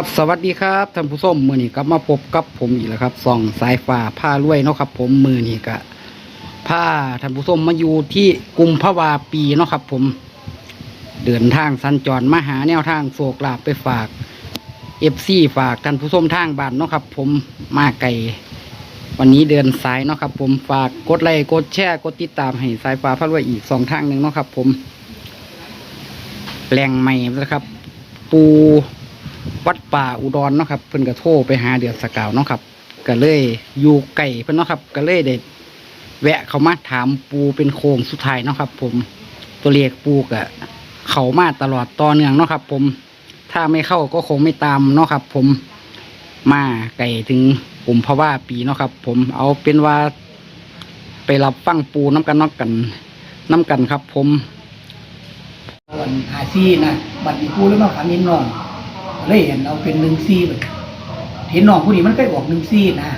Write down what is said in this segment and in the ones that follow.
ครับสวัสดีครับท่านผู้ชมมือนี้กลับมาพบกับผมอีกแล้วครับส่องสายฟ้าผ้ารวยเนาะครับ ผมมือนี้ก็ผ้าท่านผู้ชมมาอยู่ที่กุมพระวาปีเนาะครับ ผมเดินทางสัญจรมาหาแนวทางโศกลาบไปฝากเอฟซีฝากท่านผู้ชมทางบ้านเนาะครับ ผมมาไก่วันนี้เดินสายเนาะครับ ผมฝากกดไลค์กดแชร์กดติดตามให้สายฟ้าผ้ารวยอีกสองทางหนึ่งเนาะครับ ผมแหล่งใหม่นะครับ ปู วัดป่าอุดรเนาะครับเพิ่นก็โทรไปหาเดือดสกาวเนาะครับก็เลยอยู่ไก่เพิ่นเนาะครับก็เลยได้แวะเขามาถามปูเป็นโครงสุดท้ายเนาะครับ ผมตัวเลขปูก็เขามาตลอดต่อเนื่องเนาะครับ ผมถ้าไม่เข้าก็คงไม่ตามเนาะครับ ผมมาไก่ถึงกลุ่มพะว่าปีเนาะครับ ผมเอาเป็นว่า ไปรับฟังปูน้ำกันนอกกันน้ำกันครับ ผมส่วนอาซีนะบัตรอีกูแล้วมาฝันเห็นน้อง เลยเห็นเอาเป็นหนึ่งซีไปเห็นน้องผู้นี้มันเคยออกหนึ่งซีนะ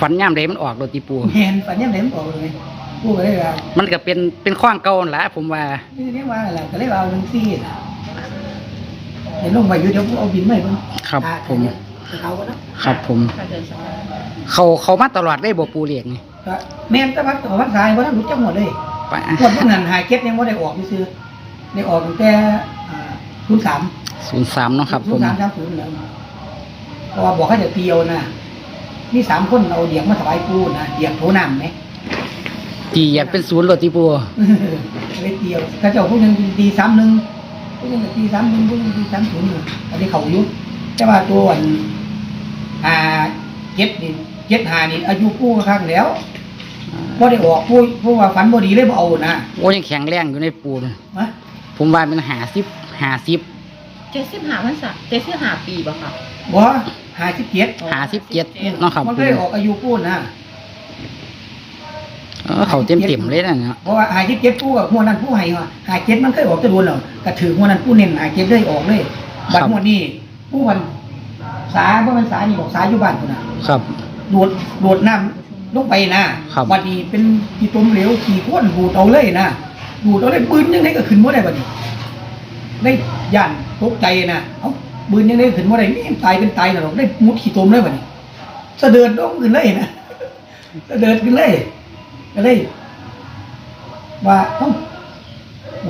ฝันย่ามใดมันออกโรตีปูเห็นฝันยังไงมันออกเลยผู้ก็เลยว่ามันก็เป็นเป็นข้างเก่านั่นแหละผมว่านี่เรียกว่าอะไรก็เลยว่าเอาหนึ่งซีนะเห็นลงไปอยู่เดี๋ยวผู้เอาบินไม่เพิ่งครับอ่าผมเขาก็นะครับ ผม เขาเขามาตลอดได้บ่ปูเรียกนี่ก็แม่นแตะวัดกับวัดสายว่าท่านรู้จักหมดเลยไปหมดพวกนั้นหาเก็บยังไม่ได้ออกซื้อได้ออกตั้งแต่ศูนย์สาม ศูนย์สามเนาะครับผศูนมย์สามสามศูนย์แล้วเพราะว่าบอกให้เดี๋ยวเตียวนะมีสามคนเอาเดียกมาถวายปูนะเดียกโถน้ำไหม ตีอยากเป็นศูนย์โรตีปูเลยเตียวถ้าเจ้าผู้หนึงตีสามหนึ่งผู้หนึงก็ตีสามหนึ่งผู้หนึงตีสามศูนย์อยู่อันนี้เขาอยู่แต่ว่าตัวอันอ่าเจ็ดนี่เจ็ดหานี่อายุปูข้างแล้วพอได้ออกปูปูว่าฝันบ่ดีเลยบ่เอานะโอ้ยังแข็งแรงอยู่ในปูนะมะผมว่าเป็นหาสิบหาสิบ เจ็ดสิบห้าพรรษาเจ็ดสิบห้าปีบ่ค่ะบ่หาสิบเจ็ดหาสิบเจ็ดเนาะครับมันปูก็ได้ออกอายุปูนะเออเขาเต็มเต็มๆเลยนะเนาะเพราะว่าหาเจ็ดเจ็ดผู้กับหัวนั้นผู้ให้ว่าหาเจ็ดมันเคยออกจะโดนหรอกกระถือหัวนั้นผู้เน้นหาเจ็ดเลยออกเลยบัดหัวนี้ผู้มันสาเพราะมันสานี่บอกสาอยู่บ้านคนน่ะ ครับโดดโดดน้ำลงไปนะครับบัดนี้เป็นที่ต้มเหลวขี่ข้นบูดเอาเลยนะบูดเอาเลยปืนยังไงก็ขึ้นบ่ได้บัดนี้ได้ย่าน ตกใจนะเอ้าปืนยังไงก็ขึ้นบ่ได้นี่ตายเป็นตายน่ะหรอกได้มุดขี่ต้มเลยบัดนี้สะเดินลงขึ้นเลยนะสะเดินขึ้นเลยก็เลย ว่าเอ้า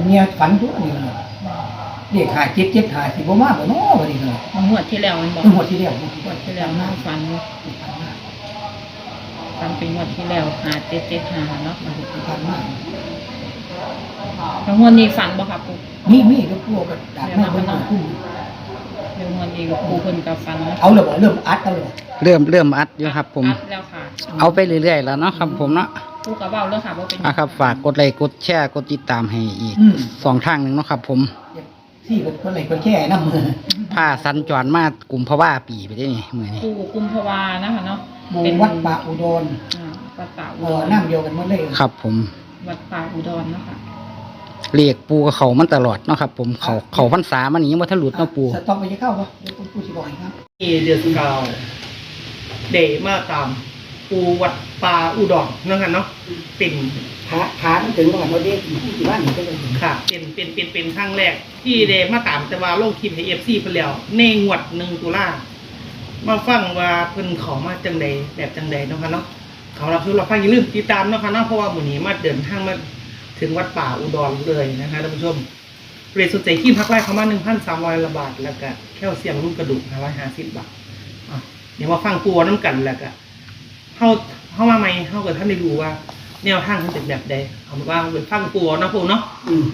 เมียฝันตัวนี้นะเด็กหาเจ็ดเจ็ดหาสิบ่มากกว่าน้อบัดนี้เลยงวดที่แล้วมันบอกทั้งหมดที่เดียวหมดงวดที่แล้วน่าฟันฟันเป็นงวดที่แล้วหาเจ็ดเจ็ดหาเนาะผ่านมาก แล้วงวดนี้ฝันบ่ค่ะปู่มีมีก็กลัวกับดาบแม่เบิ่งกับคู่เดี๋ยวงวดนี้ก็ปู่เพิ่นกับฟันนะเอาเลยบ่เริ่มอัดเอาเลยบ่เริ่มเริ่มอัดอยู่ครับผม อัดแล้วค่ะเอาไปเรื่อยๆแล้วเนาะครับผมเนาะปู่กับเบ้าแล้วค่ะว่าเป็นอะครับ ฝากกดไลค์กดแชร์กดติดตามให้อีกสองทางหนึ่งเนาะครับ ผมสี่เป็นคนไหนคนแค่น้ำมือผ้าสัญจรมากลุ่มพะว่าปีไปได้นี่มือนี่ปู่กุมภาวานะคะเนาะหมู่วัดป่าอุดรอ่าวัดป่าอุเอดอรน้ำเดียวกันหมดเลยครับผม วัดป่าอุดรเนาะคะเรียกปูกับเขามันตลอดเนาะครับ ผมเขาเขาพรรษามันนี้ว่าถ้าหลุดเนาะปูสต็อกไปจะเข้าปะเดี๋ยวปูสิบอกให้ครับมีเดือนสกาวเดมาตาม ปูวัดป่าอุดรเนาะค่ะเนาะเป็นขาขามันถึงก่อนเราเด็กที่บ้านนี่ก็เลยค่ะ เป็นเป็นเป็นเป็นครั้งแรก ที่เดมาตามแต่ว่าลงคลิปให้เอฟซีไปแล้วในงวดหนึ่งตุลามาฟังว่าเพิ่นเขอมาจังใดแบบจังใดเนาะค่ะเนาะ เขาเราคือเราฟังอย่าลืมติดตามเนาะค่ะเนาะเพราะว่าหมู่นี้มาเดินทางมาถึงวัดป่าอุดรเลยนะคะท่านผู้ชมเรทสนใจขี้พักไล่เขามาหนึ่งพันสามร้อยละบาทแล้วก็แค่เสียงรุ่นกระดูกห้าร้อยห้าสิบบาทอะเดี๋ยวมาฟังปูน้ำกันแล้วก็เฮาเฮามาใหม่เฮากับท่านได้รู้ว่า แนวทางมันเป็นแบบใดเอาเป็นว่าเป็นฟังปูเนาะปูเนาะอืม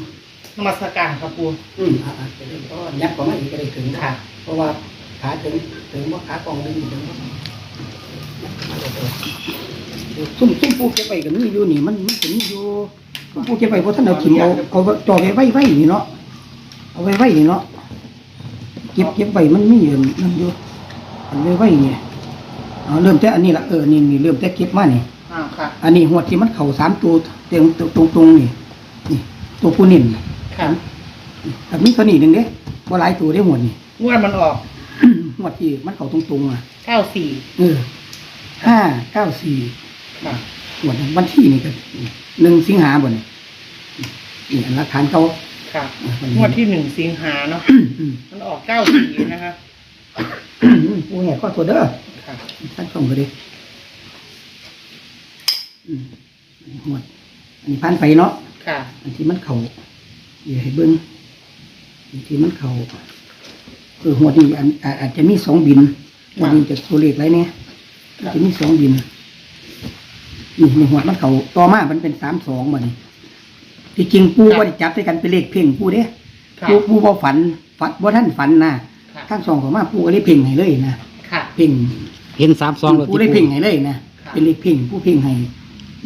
นมัสการครับปูอืมอ่าๆก็เลยก็ยัดของมันอีกก็เลยถึงค่ะ เพราะว่าขาถึงถึงว่าขากองดึงถึงว่า ซุ่มซุ่มปูเก็บไปกับนี่อยู่นี่มันมันถึงอยู่ซุ่มปูเก็บไปเพราะท่านเอาถิ่มเอาเอาจอไว้ไว้ไว้นี่เนาะเอาไว้ไว้นี่เนาะเก็บเก็บไปมันมีอยู่นั่นอยู่อันไว้ไว้เนี่ยเอาเริ่มแต่อันนี้ละเออนี่นี่เริ่มแต่เก็บมานี่อ่าค่ะ อันนี้หัวที่มันเข่าสามตัวเตียงตรงตรงๆนี่นี่ ตัวผู้นิ่มนี่ค่ะแต่มีตัวนี้หนึ่งเด้บ่หลายตัวได้หมดนี่งวดมันออกหัวที่มันเข่าตรงตรงๆอะเก้าสี่เออห้าเก้าสี่ค่ะ หมดวันที่นี่ก็หนึ่งสิงหาบ่นี่นี่หลักฐานเขาค่ะงวดที่หนึ่งสิงหาเนาะอืมมันออกเก้าสี่นะคะอืปูแห่ก็ตัวเด้อค่ะท่านส่งก็ดีอืมหมดอันนี้พันไปเนาะค่ะ อันที่มันเขาอย่าให้เบิ้งอันที่มันเขาเออหัวดีอันอาอาจจะมีสองบินหัวดีจะตัวเลขไรเนี่ยอาจจะมีสองบิน นี่ในหัวมันเขาต่อมามันเป็นสามสองมันที่จริงปูว่าได้จับด้วยกันเป็นเลขเพ่งปูเด้ค่ะปูปูบ่ฝันฝันบ่ท่านฝันนะค่ะทั้งสองของมาปูก็ได้เพ่งให้เลยนะค่ะ เพ่งเห็นสามสองเลยปูได้เพ่งให้เลยนะครับเป็นเลขเพ่งผู้เพ่งให้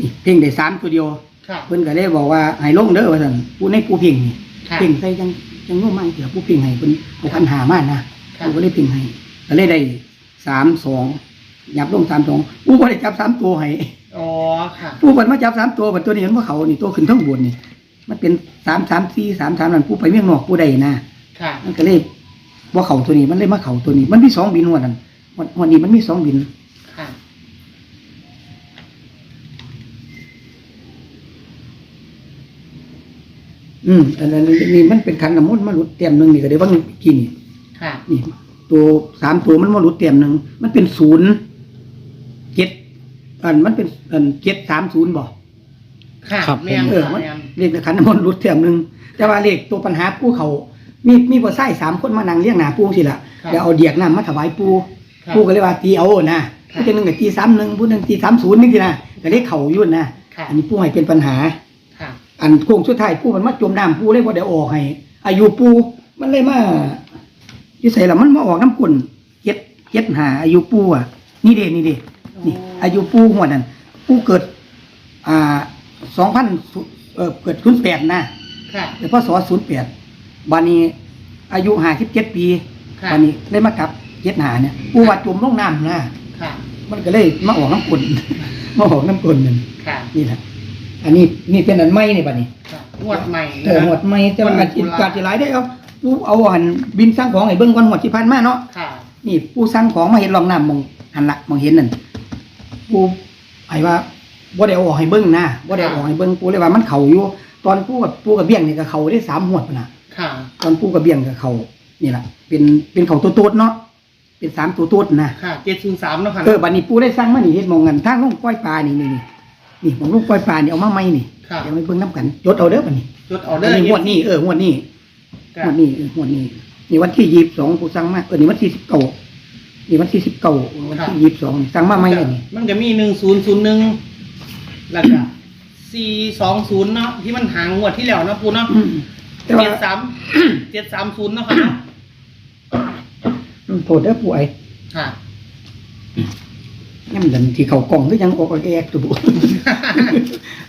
นี่เพ่งได้สามตัวเดียว ค่ะ เพิ่นก็เลยบอกว่าให้ลงเด้อว่าซั่นผู้ในผู้เพ่งนี่ค่ะ เพ่งใส่จังจังโน้มมาเดี๋ยวผู้เพ่งให้เพิ่นเอาคันหามานะค่ะ ผู้ก็เลยเพ่งให้ก็เลยได้สามสอง ยับลงสามสองผู้บ่ได้จับสามตัวให้อ๋อค่ะ ผู้เพิ่นมาจับสามตัวบัดตัวนี้มันบ่เขานี่ตัวขึ้นทั้งบนนี่มันเป็นสามสามสี่สามสามนั่นผู้ไปเมียงนอกผู้ใดนะค่ะ มันก็เลยว่าเขาตัวนี้มันเลยมาเขาตัวนี้ มันมีสองบินหัวนั้นวันวันนี้มันมีสองบินค่ะอืมอันนั้นนี่มันเป็นคันน้ำมนต์มาหลุดเต็มหนึ่งนี่ก็ได้ว่างกี่นี่ค่ะ นี่ ตัวสามตัวมันมาหลุดเต็มหนึ่งมันเป็นศูนย์เจ็ด อันมันเป็นอันเจ็ดสามศูนย์บ่ค่ะครับ แม่นเออค่ะมันแม่นเลขในคันน้ำมนต์หลุดเต็มหนึ่งแต่ว่าเลขตัวปัญหาปูเขามีมีบ่ไส้สามคนมานั่งเลี้ยงหน้าปูสิล่ะแล้วเอาเดียกน้ำมาถวายปูค่ะ ปูก็เลยว่าตีเอานะผู้หนึ่งก็ตีสามหนึ่งผู้หนึ่งตีสามศูนย์นี่สินะก็เลขเข่าอยู่นะค่ะอันนี้ปูให้เป็นปัญหา ค่ะ อันโค้งสุดท้ายปูมันมาจมน้ำปูเลยว่าเดี๋ยวออกให้อายุปูมันเลยมาที่ใส่ละมันมาออกน้ำกุ่นเจ็ดเจ็ดหาอายุปูอะนี่เด้นี่เด้ นี่ อายุปูหัวนั่นปูเกิด อ่าสองพันเออเกิดศูนย์แปดนะค่ะ แต่พศศูนย์แปดบานี้ อายุห้าสิบเจ็ดปีค่ะ บานี้เลยมากลับเจ็ดหาเนี่ยปูว่าจมลงน้ำนะค่ะ มันก็เลยมาออกน้ำกุ่นมาออกน้ำกุ่นนั่นค่ะนี่แหละอันนี้นี่เป็นอันไม้นี่บัดนี้ค่ะงวดใหม่เออหมดไม่แต่ว่าวันอาจตุลาจะจะหลายได้เอาผู้เอาหันบินสร้างของให้เบิ่งก่อนหมดที่พันมาเนาะ ค่ะ นี่ผู้สร้างของมาเห็นรองน้ำมองหันละมองเห็นนั่น ผู้ไอ้ว่าบ่ได้เอาออกให้เบิ่งนะบ่ได้เอาออกให้เบิ่งปูเลยว่ามันเข่าอยู่ ตอนปูกับปูกับเบี้ยงนี่ก็เข่าได้สามหวดพุ่นน่ะ ค่ะ ตอนปูกับเบี้ยงก็เข่านี่ล่ะเป็นเป็นเข่าตัวโตดเนาะเป็นสามตัวโตดนะค่ะเจ็ดศูนย์สามเนาะค่ะเออบัดนี้ปูได้สร้างมานี่เฮ็ดหมองกันทางลงปล่อยปลานี่นี่นี่นี่หมองลงปล่อยปลานี่เอามาใหม่นี่ค่ะเดี๋ยวไปเบิ่งน้ำกันจดเอาเด้อบัดนี้จดออเดออันร์นี้งวดนี้เอองวดนี้ค่ะงวดนี้เอองวดนี้นี่วันที่ยี่สิบสองผู้สั่งมาเออนี่วันที่สิบเก้า นี่วันที่สิบเก้าวันที่ยี่สิบสองสั่งมาไม่เลยนี่มันจะมีหนึ่งศูนย์ศูนย์หนึ่งแล้วก็สี่สองศูนย์เนาะที่มันหางงวดที่แล้วเนาะปูเนาะอืมแต่ว่าเจ็ดสามเจ็ดสามศูนย์เนาะค่ะเนาะอืมโทษเด้อผู้ไอ้ค่ะย่ำดันที่เขากล่องก็ยังออกแอกตัวบุ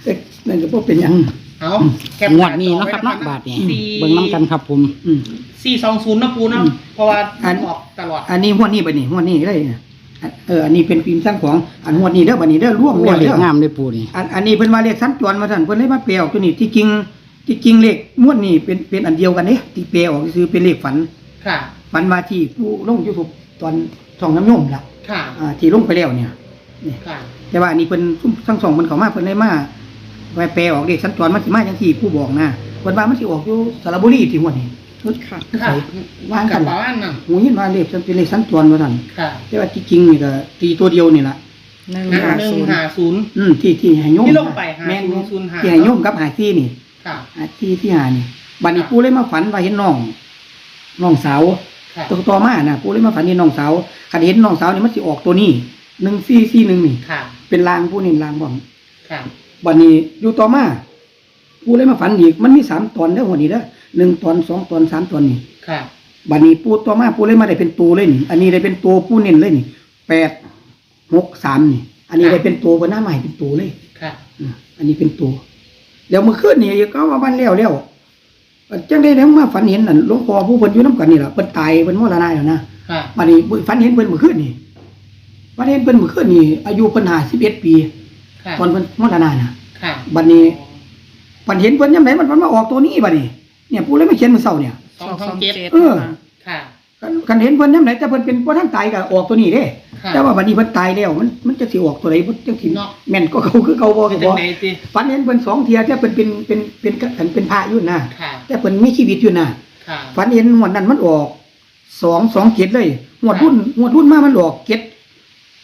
แต่นั่นก็บ่เป็นหยัง เอาแคปงวดนี้เนาะครับเนาะบาทนี่สี่ เบิ่งน้ำกันครับผม อืม สี่สองศูนย์เนาะปูเนาะอืมเพราะว่าอัน ออกตลอด อันนี้งวดนี้บัดนี้งวดนี้เลยนะอันเอออันนี้เป็นฟิล์มสร้างของอันงวดนี้เด้อบัดนี้เด้อร่วมโอ้แล้วเด็เด้กองามเลยปูนี่อันอันนี้เพิ่นว่าเลขสัญจรมาสั่นเพิ่นเลยมาแปลออกตัวนี้ที่จริงที่จริงเลขงวดนี้เป็นเป็นอันเดียวกันเด้ที่แปลออกคือเป็นเลขฝันค่ะ ฝันว่าที่ผู้ลง YouTube ตอนช่องน้ำนมล่ะค่ะ อ่าที่ลงไปแล้วเนี่ยนี่ค่ะ แต่ว่าอันนี้เพิ่นซุ่มทั้งสองเพิ่นเข้ามาเพิ่นเลยมา ไว้แปลออกเลขสัญจรมันสิมาจังซี่ผู้บอกนะเพิ่นว่ามันสิออกอยู่สระบุรีที่งวดนี้ค่ะค่ะวางกักับนปล่ะระมาณนั้นหูยินว่าเลขเป็นเลขสัญจรว่าซั่นค่ะแต่ว่าที่จริงนี่ก็ตีตัวเดียวนี่ล่ะหนึ่งหนึ่งห้าหนึ่งศูนย์ห้าศูนย์อืมที่ที่ให้โยมที่ลงไปหาแม่นศูนย์ศูนย์หาที่ให้โยมกับหาที่นี่ค่ะหาที่ที่หานี่บัดนี้ปู่เลยมาฝันว่าเห็นน้องน้องสาวค่ะตัวต่อมาน่ะปู่เลยมาฝันเห็นน้องสาวคันเห็นน้องสาวนี่มันสิออกตัวนี้1441นี่ค่ะเป็นลางผู้นี่ลางบ่ค่ะ บัดนี้อยู่ต่อมาปู่เลยมาฝันอีกมันมีสามตอนเด้อหัวนี้เด้อหนึ่งตอนสองตอนสามตอนนี่ค่ะ บัดนี้ปู่ต่อมาปู่เลยมาได้เป็นตัวเลยนี่อันนี้ได้เป็นตัวปู่เน้นเลยนี่แปดหกสามนี่ อันนี้ได้เป็นตัวบนหน้าใหม่เป็นตัวเลยค่ะอืมอันนี้เป็นตัวแล้วเมื่อคืนนี่ก็ว่าบ้านแล้วแล้วจังได้แล้วมาฝันเห็นนั่นหลวงพ่อผู้เพิ่นอยู่นํกันนี่ล่ะเพิ่นตายเพิ่นมรณะแล้วนะค่ะบัดนี้ฝันเห็นเพิ่นเมื่อคืนนี่ฝันเห็นเพิ่นเมื่อคืนนี่อายุเพิ่น51ปี ค่ะตอนเพิ่นมรณะน่ะ ค่ะบัดนี้ฝันเห็นเพิ่นยามไหนมันมันมาออกตัวนี้บัดนี้เนี่ยผู้เลยมาเขียนมื้อเช้าเนี่ย สองสองเจ็ดเออ ค่ะคันคันเห็นเพิ่นยามไหนแต่เพิ่นเป็นบ่ทันตายก็ออกตัวนี้เด้ ค่ะ แต่ว่าบัดนี้เพิ่นตายแล้วมันมันจะสิออกตัวใดบ่จังสิเนาะ แม่นก็เขาคือเก่าบ่เป็ก็นจับ่งไหนสิฝันเห็นเพิ่นสองเที่ยแต่เพิ่นเป็นเป็นเป็นเป็นเป็นพระอยู่นะค่ะ แต่เพิ่นมีชีวิตอยู่นะค่ะ ฝันเห็นวันนั้นมันออกสองสองเจ็ดเลยงวดรุ่นงวดรุ่นมามันหลอกเจ็ด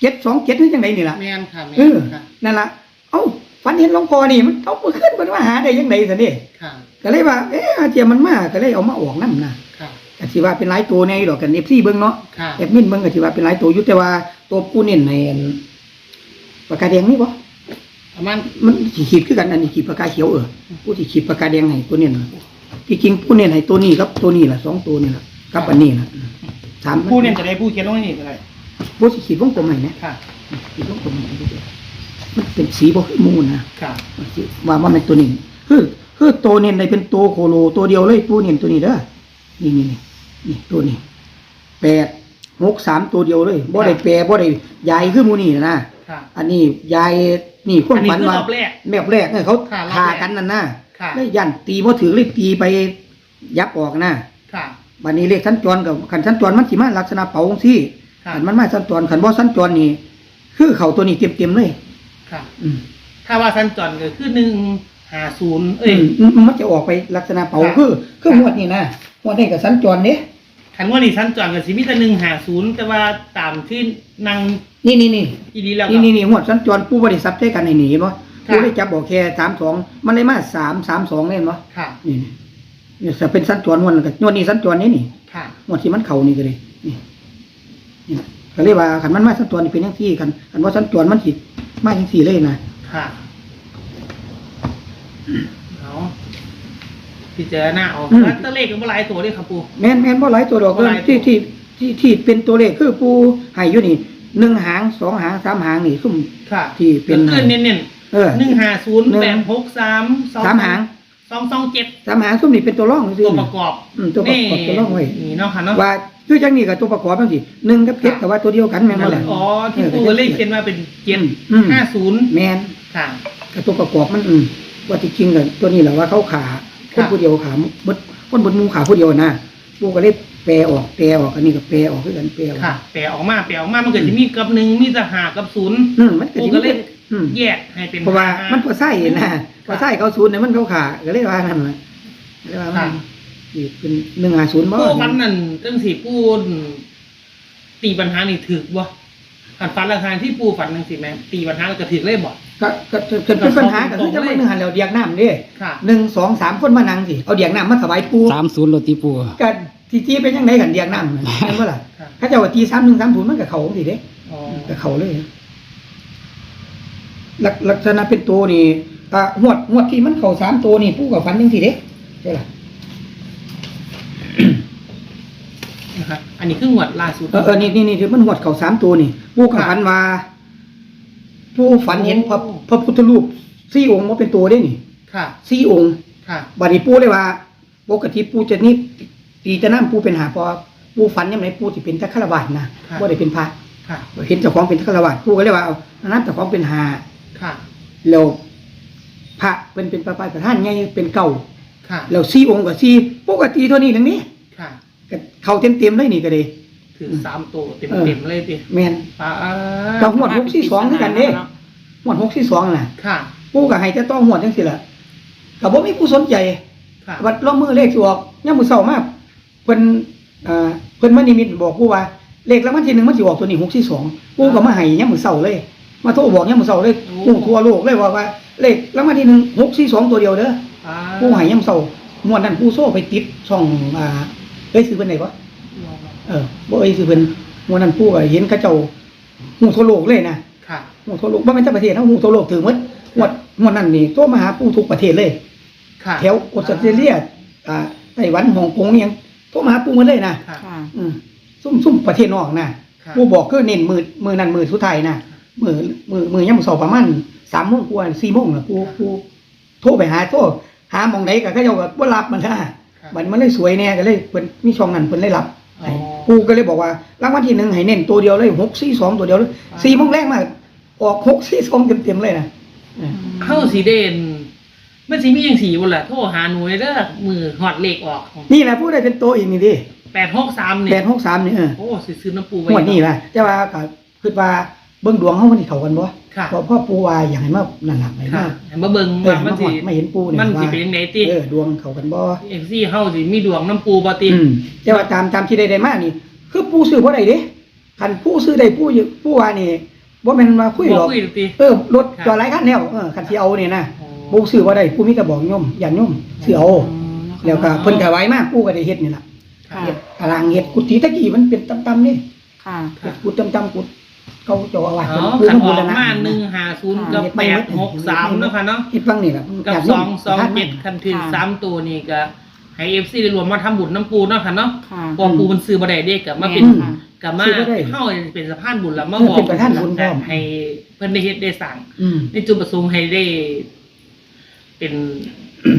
เจ็ดสองเจ็ดนี่จังไดนี่ล่ะแม่นค่ะแม่เออนค่ะนั่นล่ะเอ้าฝันเห็นหลวงพ่อนี่มันเอาไปขึ้นมันมาหาได้ยังไงสินี่ค่ะก็เลยว่าเอ๊ะอาเจียมันมาก็เลยเอามาออกน้ำนะค่ะก็สิว่าเป็นหลายตัวแน่อยู่ดอกกันเอฟซีเบิ่งเนาะค่ะแอดมินเบิ่งก็สิว่าเป็นหลายตัวอยู่แต่ว่าตัวผู้เน้นในอันปากกาแดงนี่บ่ประมาณมันสิขีดคือกันอันนี้ขีดปากกาเขียวเออผู้ที่ขีดปากกาแดงให้ตัวเน้นน่ะที่จริงผู้เน้นให้ตัวนี้กับตัวนี้ล่ะสองตัวนี่ล่ะกับอันนี้ล่ะสามผู้เนี่ยจะได้ผู้เขียนลงนี่ก็ได้ ผู้ที่ขีดวงกลมให้เนี่ยค่ะ ขีดวงกลมให้ดูด้วยมันเป็นสีบ่คือหมูนะค่ะ ว่าว่ามันตัวนี้คือคือตัวเน้นในเป็นตัวโคโลตัวเดียวเลยผู้เน้นตัวนี้เด้อนี่นี่นี่นี่ตัวนี้แปดหกสามตัวเดียวเลยบ่ได้แปรบ่ได้ยายคือหมูนี่นะค่ะ อันนี้ยายนี่คนอันนี้ฝันคือว่ารอบแรกแบบแรกเนี่ยเขาค่ะรอบแรกคากันนั่นนะค่ะเลยยันตีบ่ถือเลยตีไปยับออกนะค่ะ บัดนี้เลขสัญจรกับขันสัญจรมันสิมาลักษณะเป๋าจังซี่ค่ะ ขันมันมาสัญจรขันบ่สัญจรนี่ คือเขาตัวนี้เต็มๆเลยค่ะ อืมถ้าว่าสัญจรก็คือหนึ่งหาศูนย์เอ้ยอืมมันจะออกไปลักษณะเป๋าค่ะคือคือค่ะงวดนี้นะงวดนี้กับสัญจรเนี่ยขันว่านี่สัญจรก็สิมีแต่หนึ่งหาศูนย์แต่ว่าตามที่นางนี่นี่นี่อีดีแล้วก็นี่นี่นี่งวดสัญจรผู้บริษัทได้กันในนี่เห็นบ่ค่ะผู้ได้จับบอกแค่สามสองมันได้มาสามสามสองเห็นบ่ค่ะนี่นี่นี่จะเป็นสัญจรงวดนั้นก็งวดนี้สัญจรนี่นี่ค่ะงวดที่มันเข่านี่ก็เลยนี่ นี่นะก็เรียกว่าขันมันมาสัญจรนี่เป็นยังที่กันขันว่าสัญจรมันสิมาจังสี่เลยนะค่ะเอาพิจารณาเอาแล้วตัวเลขก็บ่หลายตัวเด้ครับปู แม่นแม่นบ่หลายตัวดอกบ่หลายตัว ที่ที่ที่ที่เป็นตัวเลขคือปูให้อยู่นี่หนึ่งหางสองหางสามหางนี่ซุ่มค่ะที่เป็น ก็คือเน้นเออ ๆหนึ่งหาศูนย์หนึ่งแปดหกสามสามหาง สองสองเจ็ดสามหางซุ่มนี่เป็นตัวร่องซื่ตัวอๆปนี่ระกอบอืมตัวประกอบตัวร่องไว้ นี่เนาะค่ะเนาะว่าคือจังนี้กับตัวประกอบจังซี่หนึ่งกับเจ็ดแต่ว่าตัวเดียวกันแม่นบ่ล่ะ อ๋อที่ปูเลขเขียนว่าเป็นเจ็ดอืม ห้าศูนย์แม่นค่ะ กับตัวประกอบมันอืมว่าที่จริงกับตัวนี้แหละว่าเขาขาคครันบผู้เดียวขาเบดคนบนมูขาผู้เดียวนะปูก็เลยแปลออกแปลออกอันนี้ก็แปลออกคือกันแปลออกค่ะ แปลออกมาแปลออกมามันเกิดจะมีกับหนึ่งมีแต่หากับศูนย์อืมมันก็ปูสิก็มีเลย อืมแยกให้เป็นเพราะว่าห้มันพอไส้นะพอไส้เขาศูนย์เนี่ยมันเขาขาก็เลยว่านั่นแหละเลยว่ามันนี่เป็นหนึ่งหาศูนย์บ่ปูฟันนั่นเรื่องสีปูตีปัญหานี่ถือบ่ขันฟันราคาที่ปูฝันนั่นสิแม่ตีปัญหาแล้วก็ถือเลยบ่ก็ก็ก็ก็เป็นปัญหาก็คือจะมาหนึ่งหันแล้วเดียกน้ำเด้ค่ะหนึ่งสองสามคนมานั่งสิเอาเดียกน้ำมาถวายปูสามศูนย์โรตีปูก็ทีจีเป็นยังไงกันเดียกน้ำเนี่ยเห็นบ่ล่ะค่ะถ้าเจะว่าตีสามหนึ่งสามศูนย์มันก็เข้าสิเด้อ๋อกับเขาเลย ลักลักษณะเป็นตัวนี่อ่าหวดหวดที่มันเข่าสามตัวนี่ผู้กับฟันยังทีเด้ใช่ล่ะนะครับ อันนี้คือหวดล่าสุดเออเออนี่นี่นี่ที่มันหวดเข่าสามตัวนี่ผู้กับฟันว่าผู้ฝันเห็นพระพระพุทธรูปสี่องค์ว่าเป็นตัวได้นี่ ค่ะสี่องค์ ค่ะบัดนี้ปู่เลยว่าปกติปู่จะนี่ปีจะนั่ปู่เป็นหาเพอปู่ฝันยังไงปู่สิเป็นตะฆราวาสนะบ่ได้เป็นพระค่ะเห็นเจ้าของเป็นตะฆราวาสปู่ก็เลยว่าเอาอันนั้นเจ้าของเป็นหา ค่ะ แล้วพระเป็นเป็นประปายประธานใหญ่เป็นเก่าค่ะ แล้วสี่องค์กับสี่ปกติเท่านี้นั่นนี่ค่ะก็เขาเต็มเต็มๆเลยนี่ก็เลยถือสามตัวเต็มเต็มๆเลยดิแมนป้ากับหวดหกสี่สองคือกันเด้หวดหกสี่สองน่ะ ค่ะปู่ก็ให้แต่ต้องหวดจังซี่ล่ะก็บ่มีผู้สนใจค่ะวัดล้อมมือเลขสิออกยามมื้อเช้ามาเพิ่นอ่าเพิ่นมานิมิตบอกปู่ว่าเลขรางวัลที่หนึ่งมันสิออกตัวนี้6 4 2ปู่ก็มาให้ยามมื้อเช้าเลย มาโทรบอกยามมื้อเช้าเลยปู่ทั่วโลกเลยว่าว่าเลขรางวัลที่หนึ่ง6 4 2ตัวเดียวเด้อป้าผู้ใหายย่ำเศร้างวดนั้นผู้โซ่ไปติดช่องอ่าเอ้ยซื้อเป็นไหนวะเออบ่เอ้ยซื้อเป็นงวดนั้นผู้ก็เห็นเขาเจ้าหูทั่วโลกเลยนะค่ะหูทั่วโลกบ่แม่นแต่ประเทศนะหูทั่วโลกถือหมดงวดงวดนั้นนี่โทรมาหาผู้ทุกประเทศเลยค่ะแถวออสเตรเลียอ่าไต้หวันฮ่องกงเนี่ยโทรมาหาผู้หมดเลยนะค่ะค่ะอืมซุ่มซุ่มประเทศนอกนะค่ะผู้บอกคือเน้นมือมือนั้นมือสุดท้ายนะ มือมือมือย่ำเศร้าประมาณ3:00นกว่า4:00นน่ะผู้ผู้โทรไปหาโทรหาหม่องใดก็เขาเจ้าก็บ่รับมันนะค่ะมันมันเลยสวยแน่ก็เลยเพิ่นมีช่องนั้นเพิ่นเลยรับอ๋อปูก็เลยบอกว่ารางวัลที่หนึ่งให้เน้นตัวเดียวเลยหกสี่สองตัวเดียวเลยอ่าสี่โมงแรกมาออกหกสี่สองเต็มๆเลยนะเออเข้าสีเด่นมันสีมีอย่างสีบนแหละโทรหาหน่วยเด้อมือหอดเลขออก นี่แหละผู้ได้เป็นตัวอีกนี่ดิแปดหกสามแปเนี่ยดหกสามนี่เออโอ้สิซื้อน้ำปูไว้หมดนี่ล่ะแต่ว่าก็คิดว่า เบิ่งดวงเฮามันสิเข้ากันบ่ค่ะเพราะพ่อปูว่าอย่างให้มานั่นล่ะให้ค่ะมาให้มาเบิ่งเออว่ามันมาสิฮอดไม่เห็นปูเนี่ยมันสิว่าเป็นยังไงติเออดวงเข้ากันบ่เอ็กซี่เฮาสิมีดวงน้ำปูบ่ติอืมแต่ว่าตามตามที่ได้ได้มานี่ คือปูซื้อบ่ได้เด้คันปูซื้อได้ปูอยู่ปูว่านี่บ่แม่นมาคุยหรอกคุยตีเออรถครับจอดหลายคันแล้วเออคันสิเอานี่นะโอ้ปูซื้อบ่ได้ปูมีแต่บอกโยมอย่าโยมซื้อเอาแล้วก็เพิ่นก็ไว้มากปูก็ได้เฮ็ดนี่ล่ะค่ะ เฮ็ดตารางเฮ็ดกุฏิตะกี้มันเป็นตำๆนี่ ค่ะ เฮ็ดกุฏิตำๆกุฏิ เขาเจ้าอาว่าสอ๋อปูขันมาอบูอกณะมาหนึ่งหาศูนย์กับแปดหกสามนาะคะเนาะเฮ็ดฟังนี่แหละกับสองสองเจ็ดคันถึงสามตัวนี่ก็ให้เอฟซีได้รวมมาทำบุญน้ำปูเนาะค่ะเนาะค่ะพอปูมันซื้อบ่ได้เด็กกับมาเป็นอืม กับมาซื้อบ่ได้เข้าเป็นสะพานบุญแล้วมาบอกเป็นประธานบุญพร้อม ให้เพิ่นได้เฮ็ดได้สั่ง อืม ในจุดประสงค์ให้ได้ เป็น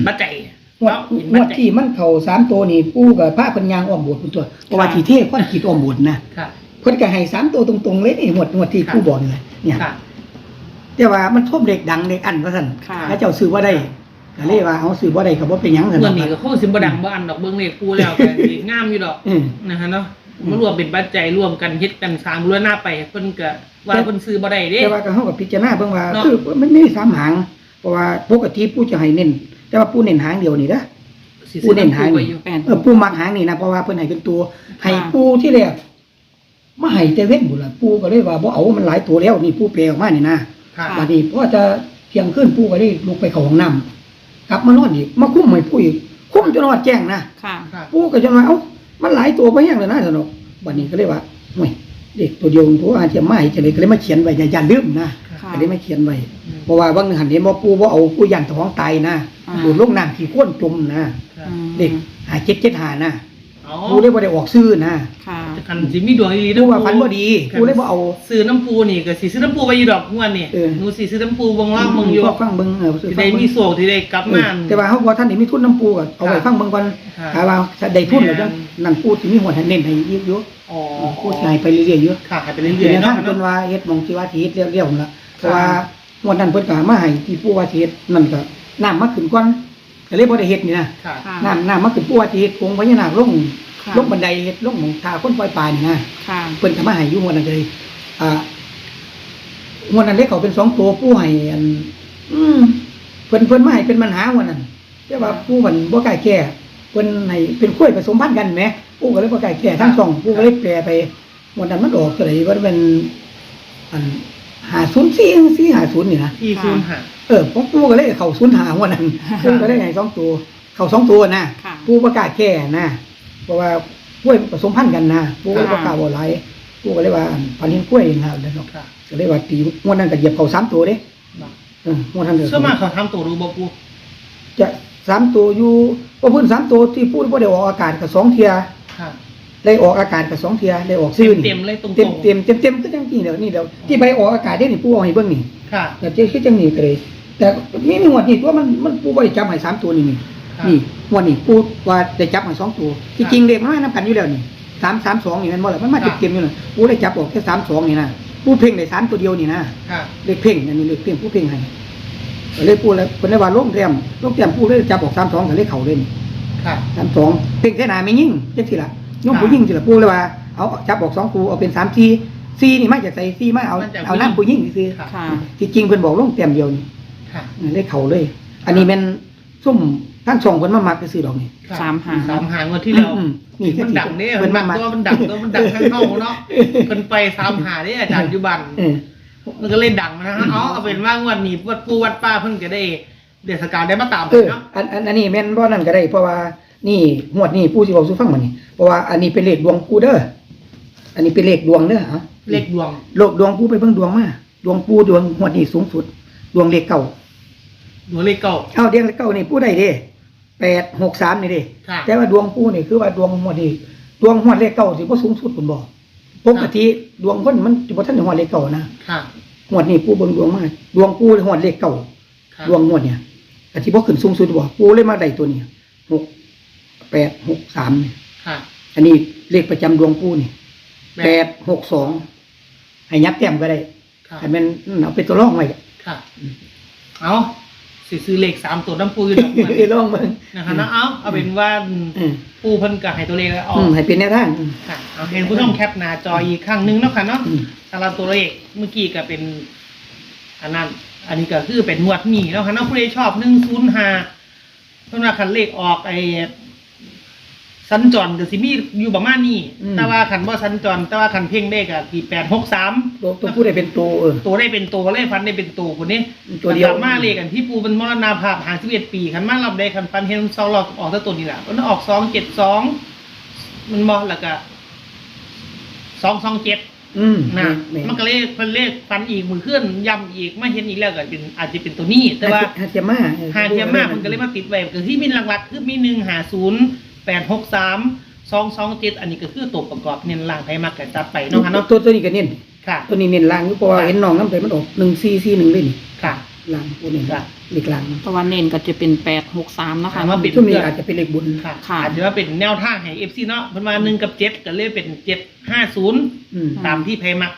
บัจจัยงวดเนาะเป็นงบัวจดจัยที่มันเข้าสามตัวนี่ปูกับพระเพิ่นยางอ้อมโบสถ์พุ่นตัวเพราะว่าที่เทศคนขีดอ้อมโบสถ์นะค่ะ เพิ่นก็ให้สามตัวตรงๆเลยนี่งวดงวดที่ค่ะผู้บอกนี่แหละเนี่ยค่ะ แต่ว่ามันท่วมเด็กดังเด็กอันว่าซั่นค่ะพระเจ้าซื้อบ่ได้ก็เลยว่าเอาซื้อบ่ได้ก็บ่เป็นหยังซั่นเมื่อนี้ก็คงสิบ่ดังบ่อันดอกเบิ่งเลขปูแล้วก็สิงามอยู่ดอกอืม นะฮะเนาะมารวมเป็นปัจจัยร่วมกันเฮ็ดกันสร้างบูรณะไปเพิ่นก็ว่าเพิ่นซื้อบ่ได้เด้ แต่ว่าก็เฮาก็พิจารณาเบิ่งว่าเนาะ คือมันมีสามหาง เพราะว่าปกติผู้จะให้เน้นแต่ว่าผู้เน้นหางเดียวนี่นะสิปูเน้นหางไว้นี่อยู่ แปด เออผู้มักหางนี่นะเพราะว่าเพิ่นให้เป็นตัวให้ค่ะผู้ที่แรก มาให้แต่เว้นบุญล่ะผู้ก็เลยว่าบ่เอามันหลายตัวแล้วนี่ผู้แปลออกมานี่นะค่ะบัดนี้พอจะเที่ยงคืนผู้ก็เลยลุกไปเข้าห้องน้ำกลับมานอนอีกมาคุ้มให้ผู้อีกคุ้มจนฮอดแจ้งนะค่ะค่ะผู้ก็จะมาเอ้ามันหลายตัวไปยังเลยนะสนุกบัดนี้ก็เลยว่าห่วยเด็กตัวเดียวผู้อาจจะมาให้จะเลยก็เลยมาเขียนไว้อย่าอย่าลืมนะค่ะก็เลยมาเขียนไว้เพราะว่าบางหันเห็นว่าปูว่าเอาปูยันท้องตายนะอ่าดูลงน้ำที่ก้นจมนะค่ะอืมเด็กหาเจ็ดเจ็ดหานะ อ๋อปูเลยบ่ได้ออกซื้อนะค่ะ คันสิมีดวงดีๆปูว่าฟันบ่ดีปูเลยบ่เอา ซื้อน้ำปูนี่ก็สิซื้อน้ำปูไว้อยู่ดอกงวดนี่เออ หนูสิซื้อน้ำปูวงล่างมึงอยู่พฟังเบิ่งเออซื้อที่ฟัได้งเบิ่งมีโศกที่ได้กลับเออมาแต่ว่าเฮาบ่ท่านได้มีทุนน้ำปูก็เอาไว้ค่ะฟังเบิ่งก่อนค่ะถ้าว่าถ้าได้ทุนแล้วจังนั่นปูสิมีหัวให้เน้นให้อีกอยู่อ๋อปูสิให้ไปเรื่อยๆอยู่ ค่ะให้ไปเรื่เรื่ออยยๆๆเนาะทางเพิ่นว่าเฮ็ดหมองที่ว่าสิเฮ็ดเรียวๆนั่นล่ะเพราะว่างวดนั้นเพิ่นก็มาให้ที่ปูว่าสิเฮ็ดนั่นก็น้ำมาขึ้นก่อน ก็เลยบ่ได้เฮ็ดนี่นะค่ะ ค่ะ น้ำน้ำมาขึ้นปูว่าสิเฮ็ดองค์พญานาคลงค่ะ ลงบันไดเฮ็ดลงหมองทาคนปล่อยปลานี่นะค่ะ เพิ่นก็มาให้อยู่งวดนั้นเลยอ่างวดนั้นเลขเขาเป็นสองตัวปูให้อัน อืมเพิ่นเพิ่นมาให้เป็นปัญหางวดนั้นแต่ว่าปูมันบ่กล้าแก้เพิ่นให้เป็นกล้วยผสมพันธุ์กันแหมปูก็เลยบ่กล้าแก้ทั้งสองปูก็เลยแปลไปงวดนั้นมันออกตัวไหนว่าเป็นอัน504 450นี่นะ ที่ศูนย์ห้า เออผมปูก็เลยเข้า0หางวดนั้นปูก็ได้ให้สองตัว เข้าสองตัวนะค่ะปูประกล้าศแก้นะเพราะว่ากล้วยผสมพันธุ์กันนะปูก็เลยประกล้าศบ่หลายปูก็เลยว่าอันพันธุ์กล้วยนะเด้อค่ะก็เลยว่าตีงวดนั้นก็เหยียบเข้าสามตัวเด้เอองวดนั้นเด้อส่วนมากเขาทำตัวรู้บ่ปูจะสามตัวอยู่บ่พื้นสามตัวที่พูดบ่ได้ออกอากาศก็สองเที่ยค่ะได้ออกอากาศก็สองเที่ยได้ออกซื่อนี่เต็มๆเลยตรงๆเต็มเต็มเต็มเต็มก็จังซี่เดี๋ยวนี่เดี๋ยวที่ไปออกอากาศได้นี่ปูเอาให้เบิ่งนี่ค่ะแต่เจ๊คือจังนี่ก็เลย แต่มีมีงวดนี้ตัวมันมันปูบ่ได้จับให้สามตัวนี่นี่ค่ะนี่งวดนี้ปูว่าได้จับให้สองตัวที่จริงเลขมันมานํกันอยู่แล้วนี่สามสามสองนี่แม่นบ่ล่ะมันมาค่ะเต็มๆอยู่น่ะปูได้จับออกแค่สามสองนี่นะปูเพ่งได้สามตัวเดียวนี่นะค่ะเลขเพ่งอันนี้เลขเพ่งปูเพ่งให้ก็เลยปูแล้วคนได้ว่าลงเตรียมลงเตรียมปูเลยจับออกสามสองกับเลขเขาเลยนี่ค่ะสามสองเพ่งแค่หนาไม่ยิ่งจังสิล่ะน้องค่ะผู้ยิ่งสิล่ะปูเลยว่าเอาจับออกสองปูเอาเป็นสามทีซีนี่มาจากใส่ซีมาเอามาจากเอาน้ำผู้ยิ่งซื้อ ค่ะค่ะที่จริงเพิ่นบอกลงเตรียมเดียวนี่ ค่ะเลขเขาเลย อันนี้เป็นซุ่มทั้งสองเพิ่นมามักซื้อดอกนี่ค่ะสามหาง สามหางวันที่แล้วอืมนี่มันดังเนี่ยเพิ่มันนมามักมักตัวมันดังตัวมันดังข้างนอกเนาะเพิ่นไปสามหาเนี่ยอาจารย์อยุบัน เออ มันก็เลยดังนะฮะ เอาเอาเป็นว่างวดนี้วัดปูวัดป้าเพิ่นก็ได้เดชกาลได้มาตามเออเนาะ อันอันอันนี้แม่นบ่นั่นก็ได้ เพราะว่านี่งวดนี้ผู้สิเว้าสู่ฟังมันนี่เพราะว่าอันนี้เป็นเลขดวงกูเด้ออันนี้เป็นเลขดวงเด้อฮะเลขดวง โลกดวงปูไปเบิ่งดวงมาดวงปูดวงงวดนี้สูงสุด ดวงเลขเก่า ดวงเลขเก้า เอาเดียงเลขเก่านี่ปูได้เด้863นี่เด้ค่ะ แต่ว่าดวงปูนี่คือว่าดวงงวดนี้ดวงงวดเลขเก่าสิบ่สูงสุดคุณบอกปกติดวงคนมันสิบ่ทันได้ฮอดเลขเก่านะค่ะงวดนี้ปูเบิ่งดวงมาดวงปูฮอดเลขเก่าค่ะดวงงวดเนี่ยแต่ที่บ่ขึ้นสูงสุดบ่ปูเลยมาได้ตัวนี้หกแปดหกสามเนี่ยค่ะอันนี้เลขประจำดวงปูนี่แปดหกสองให้ยับแต้มก็ได้ค่ะให้มันเอาเป็นตัวร่องไว้ ค่ะ เอา สิซื้อเลขสามตัวน้ำปูอยู่ดอกมันเออร่องเบิ่งนะคะเนาะเอาเอาเป็นว่าเออปูเพิ่นก็ให้ตัวเลขแล้วอออืกมให้เป็นแนวทางอืมค่ะเอาเห็นผู้ชมแคปหน้าจออีกครั้งหนึงเนาะค่ะเนาะอืม สำหรับตัวเลขเมื่อกี้ก็เป็นอันนั้นอันนี้ก็คือเป็นหมวดหนี้แล้วค่ะเนาะผู้ใดชอบหนึ่งศูนย์ห้าเพิ่นว่าคันเลขออกไอ้ สัญจรกับสิมีอยู่ประมาณนี้ อืม แต่ว่าขันว่าสัญจร แต่ว่าขันเพ่งเลขอะที่แปดหกสามตัวตัวผู้ใดเป็นตัวเออ ตัวได้เป็นตัวเลยฟันได้เป็นตัวคนนี้ตัวเดียว ขันมาเลขกันที่ปูเป็นมรณาภาพห่างสิบเอ็ดปีขันมาเราได้ขันฟันเห็นสองหลอกออกตัวตัวนี้แหละมันออกสองเจ็ดสองมันมอแล้วก็สองสองเจ็ด อืมนะแม่มันก็เลขเป็นเลขฟันอีกมือเคลื่อนย้ำอีกไม่เห็นอีกแล้วก็เป็นอาจจะเป็นตัวนี้ แต่ว่าฮาเทียมาออหาเทียมมากมันก็เลยมาติดไว้ก็ที่มีหลักๆคือมีหนึ่งหาศูนย์ แปดหกสามสองสองเจ็ดอันนี้ก็คือตัวประกอบเน้นล่างไทยมากกันจัดไปเนาะค่ะเนาะตัวตัวนี้ก็เน้นค่ะ ตัวนี้เน้นล่างอยู่เพราะว่าเห็นน้องน้ำใจมันออกหนึ่งซีซีหนึ่งเลยนี่ค่ะล่างตัวนี้ค่ะเล็กล่างตะวันเน้นก็จะเป็นแปดหกสามนะคะถามว่าเป็นช่วงนี้อาจจะเป็นเลขบุญค่ะค่ะอาจจะว่าเป็นแนวทางให้เอฟซีเนาะประมาณหนึ่งกับเจ็ดก็เลยเป็นเจ็ดห้าศูนย์อืมตามที่เพมัก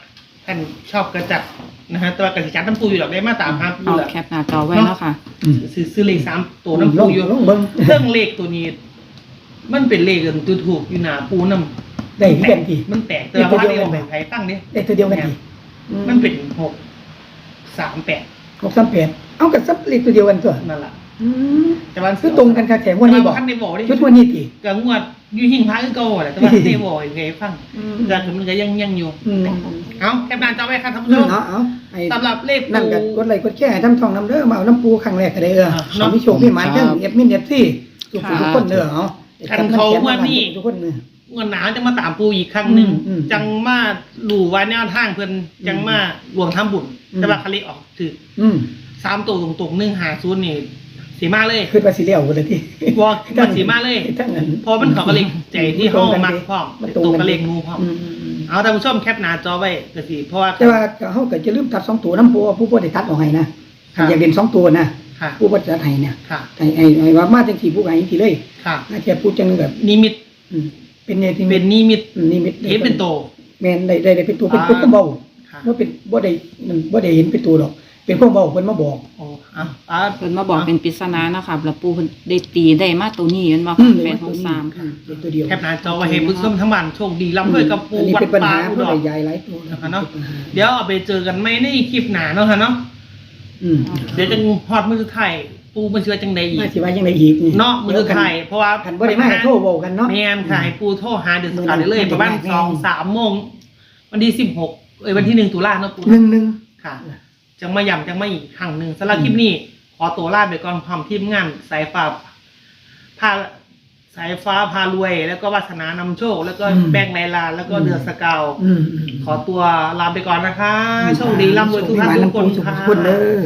ท่านชอบกระจัดนะฮะแตัวากระสิจัดน้ำปูอยู่หรอกได้มาตามครับอยู่เอาแหละแคปหน้าจอไว้แล้วค่ะอืมซื้อซื้อเลขสามตัวน้ำปูอยู่ลองเบิ่งเรื่องเลขตัวนี้ มันเป็นเลขกันตัวถูกอยู่หนาปูน้ำได้ที่กันทีมันแตกแต่ว่าเลขของไทยตั้งเนี่ยได้ตัวเดียวกันทีมันเป็นหกสามแปดหกสามแปดเอากับซับเลขตัวเดียวกันตัวนั่นแหละอืมแต่ว่าคือตรงกันค่ะแถมวันนี้บอกท่านได้บอกดิชุดวันนี้ทีกับงวดอยู่หิ่งพระคือเก่าแหละแต่ว่าได้บอกให้ฟังแต่มันก็ยังยังอยู่อืมเอาแคปหน้าจอไว้ครับท่านผู้อืชมมเอาเอาไอ้สำหรับเลขนั่นกันกดไลค์กดแชร์ให้ทำทองน้ำเด้อมาเอาน้ำปูครั้งแรกก็ได้เอออ่าเนาะมีโชคมีหมานเด้อเอฟมินเอฟซีทุกคนทุกคนเด้อเอา คันเขาว่านี่ ทุกคนเด้องวดหนาวจะมาตามปูอีกครั้งหนึ่งอืมอืมจังมาหลู่ว่าแนวทางเพิ่นจังมาหลวงทำบุญอืม แต่ว่าคาเลออกถืออืมสามตัวตรงๆหนึ่งหาศูนย์นี่สีมาเลยคือว่าสิเลี้ยวกันเลยที่วอมันสีมาเลยทั้งนั้นเพราะมันเขากระเลงใจที่ห้องมักพร้อมมันตรงกระเลงงูพร้อมอืมอืมอืมเอาท่านผู้ชมแคปหน้าจอไว้ก็สิเพราะว่า แต่ว่าก็เฮาก็จะลืมตัดสองตัวน้ำปูผู้บ่ได้ตัดออกให้นะครับ อยากเด่นสองตัวนะ ค่ะ ผู้บ่ตัดให้เนี่ยค่ะ ไอ้ไอ้ไอ้ว่ามาจังสี่ผู้ให้จังสี่เลยค่ะน่าจะพูดจังแบบนิมิตอืมเป็นเนี่ยที่เป็นนิมิตอืมนิมิตเห็นเป็นโต แม่นได้ได้ได้เป็นตัวเป็นอ่า เป็นความเบาค่ะว่าเป็นบ่ได้มันบ่ได้เห็นเป็นตัวดอก เป็นความเบาเพิ่นมาบอกโอ้อะอะ เพิ่นมาบอกเป็นปริศนานะคะแล้วปูเพิ่นได้ตีได้มาตัวนี้มันมาอืมแปดหกสามอืเป็นตัวเดียวแคปหน้าจอไว้ให้ผู้ชมทั้งบ้านโชคดีร่ำรวยกับปูอันนี้วัดเป็นปัญป่าหาอุเพดราะรได้ยายหลายตัว นะคะเนาะป็ปัญหเดี๋ยวเอาไปเจอกันไหมในคลิปหน้าเนาะค่ะเนาะ อืมเดี๋ยวจะฮอดมือไทายปูมันเชื่อจังใดอีกมาสิว่ายังไงอีกเนาะมือไทายเพราะว่าคันบ่ได้มาให้โทรเว้ากันเนาะ แม่นค่ะให้ปูโทรหาเดือนสกาวได้เลยมันประมาณมันสองสามโมงวันที่สิบหกเอ้ยวันที่หนึ่งตุลาเนาะปูหนึ่งหนึ่ง ค่ะจังมาย่ำจังมาอีกครั้งหนึ่งสำหรับคลิปนี้ขอตัวลาไปก่อนพร้อมทีมงานสายฟ้าพา สายฟ้าพารวย แล้วก็วาสนานำโชค แล้วก็แบงค์ไลลาแล้วก็เดือดสกาวอืมอืมขอตัวลาไปก่อนนะคะ โชคดีร่ำรวยทุกท่านทุกคนทุกค่ะคนเด้อ